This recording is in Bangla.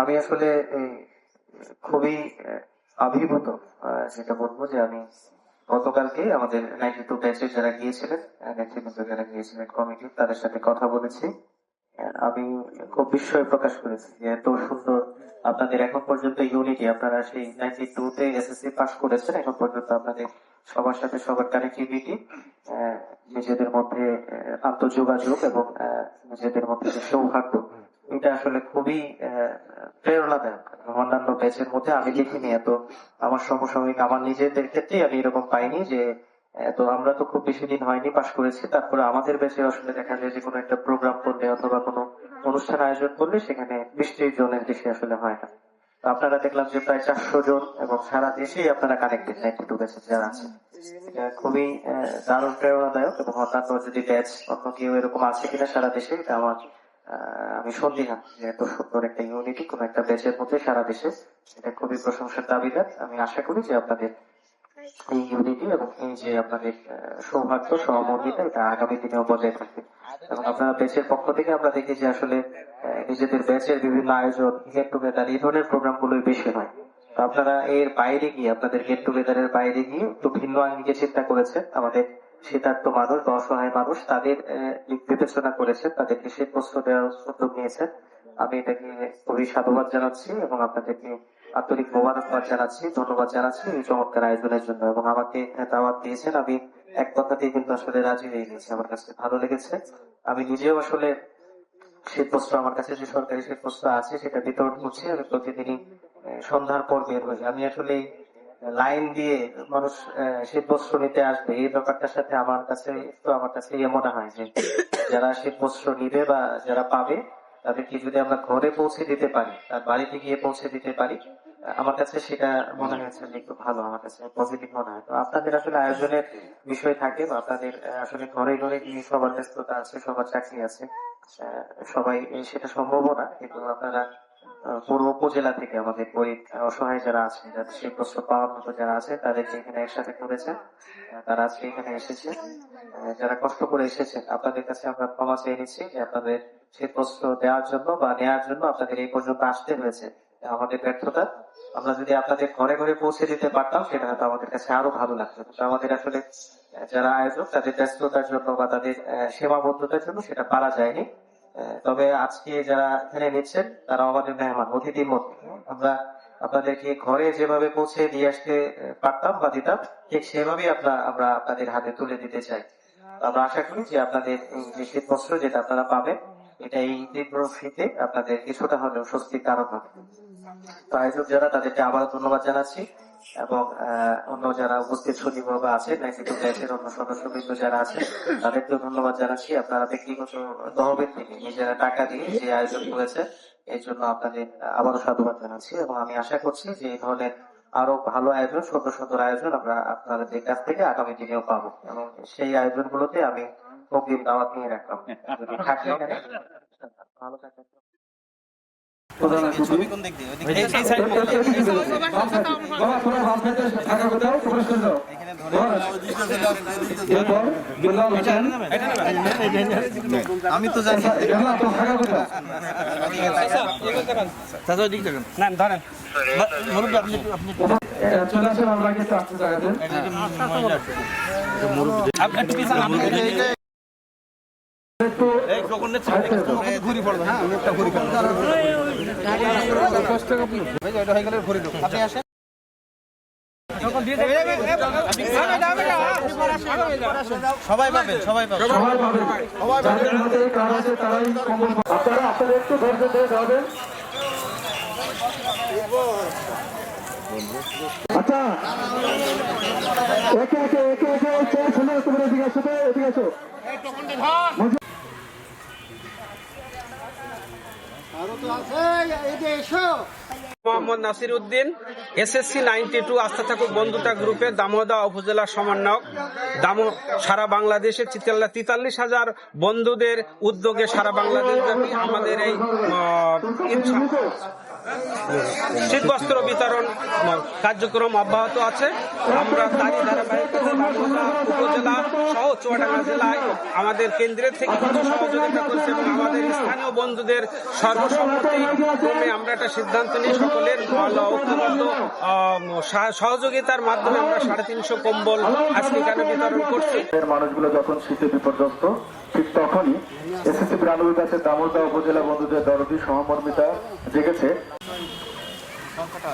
আমি আসলে খুবই আবির্ভূত যেটা বলব যে আমি গতকালকে আমাদের নাইনটি টু ব্যাচের যারা গিয়েছিলেন নেতৃবৃন্দ যারা গিয়েছিলেন, কমিটি, তাদের সাথে কথা বলেছি। আমি খুব বিস্ময় প্রকাশ করেছি যে এত সুন্দর আপনাদের এখন পর্যন্ত ইউনিটি আপনারা সেই নাইনটি টু তে এসএসসি পাস করেছেন, এখন পর্যন্ত আপনাদের সবার সাথে সবার কানেক্টিভিটি নিজেদের মধ্যে আন্তঃযোগাযোগ এবং নিজেদের মধ্যে যে সৌহার্দ্য, এটা আসলে খুবই প্রেরণাদায়ক। অন্যান্য ব্যাচের মধ্যে আমি দেখিনি। এত আমার সমসাময়িক আমার নিজেদের ক্ষেত্রে আমি এরকম পাইনি যে এত আমরা তো খুব বেশি দিন হয়নি পাশ করেছি। তারপরে আমাদের ব্যাচে আসলে দেখা যায় যে কোনো একটা প্রোগ্রাম করলে অথবা কোনো অনুষ্ঠান আয়োজন করলে সেখানে ত্রিশ জনের বেশি আসলে হয় না। আপনারা দেখলাম যে প্রায় চারশো জন এবং সারা দেশেই আপনারা কানেক্টেড নাইনটি টু ব্যাচে যারা আছে এটা খুবই দারুণ প্রেরণাদায়ক এবং অন্যান্য যদি ব্যাচ অন্য কেউ এরকম আছে কিনা সারা দেশে, এটা আমার আমি সন্দিহান যে এত সুন্দর একটা ইউনিটি কোন একটা ব্যাচের মধ্যে সারা দেশে। এটা খুবই প্রশংসার দাবিদার। আমি আশা করি যে আপনাদের এই ইউনিটি এবং এই যে আপনাদের সৌভাগ্য, সহমর্মিতা, এটা আগামী দিনেও বজায় থাকবে। এবং আপনারা ব্যাচের পক্ষ থেকে আমরা দেখি যে আসলে নিজেদের ব্যাচের বিভিন্ন আয়োজন টুগেদার এই ধরনের প্রোগ্রাম গুলোই বেশি হয়। আপনারা এর বাইরে গিয়ে, আপনাদের গেট টুগেদারের বাইরে গিয়ে একটু ভিন্ন আঙ্গিকে চিন্তা করেছে আমাদের শীতার্থ মানুষ বা অসহায় মানুষ, তাদের বিবেচনা করেছে তাদেরকে শীত বস্ত্র দেওয়ার উদ্যোগ নিয়েছে আমি এটাকে খুবই সাধুবাদ জানাচ্ছি এবং আপনাদেরকে আন্তরিক মোবারকবাদ জানাচ্ছি, ধন্যবাদ জানাচ্ছি এই চমৎকার আয়োজনের জন্য। এবং আমাকে দাওয়াত দিয়েছেন, আমি এক কথাতেই কিন্তু আসলে রাজি হয়ে গেছি, আমার কাছে ভালো লেগেছে। আমি নিজেও আসলে শীত বস্ত্র আমার কাছে যে সরকারি শীত বস্ত্র আছে, সেটা বিতরণ করছি। আমি প্রতিদিনই সন্ধ্যার পর বের হই আমি আসলে লাইন দিয়ে মানুষ শীত বস্ত্র নিতে আসবে এই ব্যাপারটার সাথে আমার কাছে তো আমার কাছে ইয়ে মনে হয় যে যারা শীত বস্ত্র নিবে বা যারা পাবে তাদেরকে যদি আমরা ঘরে পৌঁছে দিতে পারি তার বাড়িতে গিয়ে পৌঁছে দিতে পারি আমার কাছে সেটা মনে হয়েছে যে একটু ভালো আমার কাছে পজিটিভ মনে হয়। তো আপনাদের আসলে আয়োজনের বিষয় থাকে বা আপনাদের আসলে ঘরে ঘরে গিয়ে সবার ব্যস্ততা আছে সবার চাকরি আছে আহ, সবাই সেটা সম্ভবও না কিন্তু আপনারা পুরো উপজেলা থেকে আমাদের গরিব অসহায় যারা আছে, যাদের সেই প্রশ্ন পাওয়ার মতো যারা আছে, তাদেরকে এখানে একসাথে করেছে। তারা আজকে এখানে এসেছে। যারা কষ্ট করে এসেছেন, আপনাদের কাছে আমরা ক্ষমা চেয়ে নিচ্ছি যে আপনাদের সেই প্রশ্ন দেওয়ার জন্য বা নেওয়ার জন্য আপনাদের এই পর্যন্ত আসতে হয়েছে। আমাদের ব্যর্থতা, আমরা যদি আপনাদের ঘরে ঘরে পৌঁছে দিতে পারতাম, সেটা হয়তো আমাদের কাছে আরও ভালো লাগতো। আমাদের আসলে যারা আয়োজক, তাদের ব্যস্ততার জন্য বা তাদের সেবাবদ্ধতার জন্য সেটা পারা যায়নি। তবে আজকে যারা এখানে নিচ্ছেন তারা আমাদের মেহমান, অতিথির মধ্যে আমরা আপনাদেরকে ঘরে যেভাবে পৌঁছে দিয়ে আসতে পারতাম বা দিতাম, ঠিক সেভাবেই আমরা আমরা আপনাদের হাতে তুলে দিতে চাই। আমরা আশা করি যে আপনাদের যে শীত বস্ত্র যেটা আপনারা পাবেন, এটা এই তীব্র শীতে আপনাদের কিছুটা হলেও স্বস্তির কারণ হবে। তো আয়োজক যারা, তাদেরকে আবার ধন্যবাদ জানাচ্ছি। এবং অন্য যারা উপস্থিত সচিব বা আছে ব্যাচের অন্য সদস্যবৃন্দ যারা আছে তাদেরকেও ধন্যবাদ জানাচ্ছি। আপনারা ব্যক্তিগত তহবিল থেকে নিজেরা টাকা দিয়ে যে আয়োজন করেছে এই জন্য আপনাদের আবারও সাধুবাদ জানাচ্ছি এবং আমি আশা করছি যে এই ধরনের আরও ভালো আয়োজন সুন্দর সুন্দর আয়োজন আমরা আপনাদের কাছ থেকে আগামী দিনেও পাবো। এবং সেই আয়োজনগুলোতে আমি অগ্রিম দাওয়াত নিয়ে রাখলাম। ভালো থাকবেন। আমি তো জানি। না ধরেন। চলে আসেন আমরা কিন্তু আসতে জায়গাতে সবাই পাবেন সবাই পাবেন সবাই পাবে যাদের হাতে কার্ড আছে তারাই কমন পাবে। আপনারা আপনারা একটু ধৈর্য ধরে যাবেন আচ্ছা একে একে একে একে তোমরা এদিকে আসো এদিকে আসো Mohammad Nasir Uddin SSC ninety two আস্থা থাকুক বন্ধুতা গ্রুপে দামোদা উপজেলা সমন্বয়ক। দামো সারা বাংলাদেশে তেতাল্লিশ হাজার বন্ধুদের উদ্যোগে সারা বাংলাদেশ আমাদের এই শীতবস্ত্র বিতরণ কার্যক্রম অব্যাহত আছে। আমরা তারই উপজেলা সহ চুয়াডাঙ্গা জেলায় আমাদের কেন্দ্রের থেকে কিছু সহযোগিতা করছে এবং আমাদের স্থানীয় বন্ধুদের সর্বসম্মতি ক্রমে আমরা একটা সিদ্ধান্ত নিয়ে সকলের সহযোগিতার মাধ্যমে আমরা সাড়ে তিনশো কম্বল আজকে এখানে বিতরণ করছি। মানুষগুলো যখন শীতে বিপর্যস্ত ঠিক তখনই এসএসসি প্রাণবীর কাছে দামোদা উপজেলা বন্ধুদের দরদি সহমর্মিতা জেগেছে সংখ্যাটা